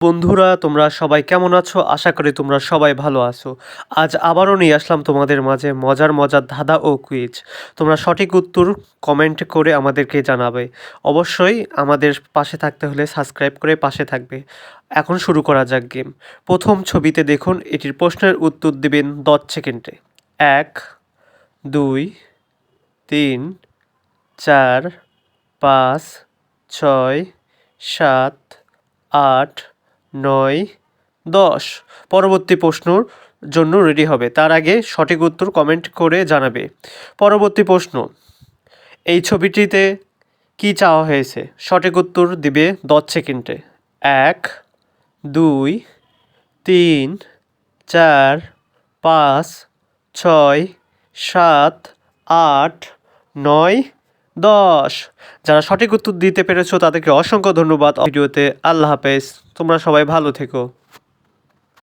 বন্ধুরা, তোমরা সবাই কেমন আছো? আশা করি তোমরা সবাই ভালো আছো। আজ আবারও নিয়ে আসলাম তোমাদের মাঝে মজার মজার ধাঁধা ও কুইজ তোমরা সঠিক উত্তর কমেন্ট করে আমাদেরকে জানাবে। অবশ্যই আমাদের পাশে থাকতে হলে সাবস্ক্রাইব করে পাশে থাকবে। এখন শুরু করা যাক গেম প্রথম ছবিতে দেখুন, এটির প্রশ্নের উত্তর দেবেন দশ সেকেন্ডে এক, দুই, তিন, চার, পাঁচ, ছয়, সাত, আট নয়, দশ। পরবর্তী প্রশ্নর জন্য রেডি হবে। তার আগে সঠিক উত্তর কমেন্ট করে জানাবে। পরবর্তী প্রশ্ন, এই ছবিটিতে কি চাওয়া হয়েছে? সঠিক উত্তর দিবে দশ সেকেন্ডে এক, দুই, তিন, চার, পাঁচ, ছয়, সাত, আট, নয় দশ। যারা সঠিক উত্তর দিতে পেরেছ, তাদেরকে অসংখ্য ধন্যবাদ। ভিডিওতে আল্লাহ হাফেজ। তোমরা সবাই ভালো থেকো।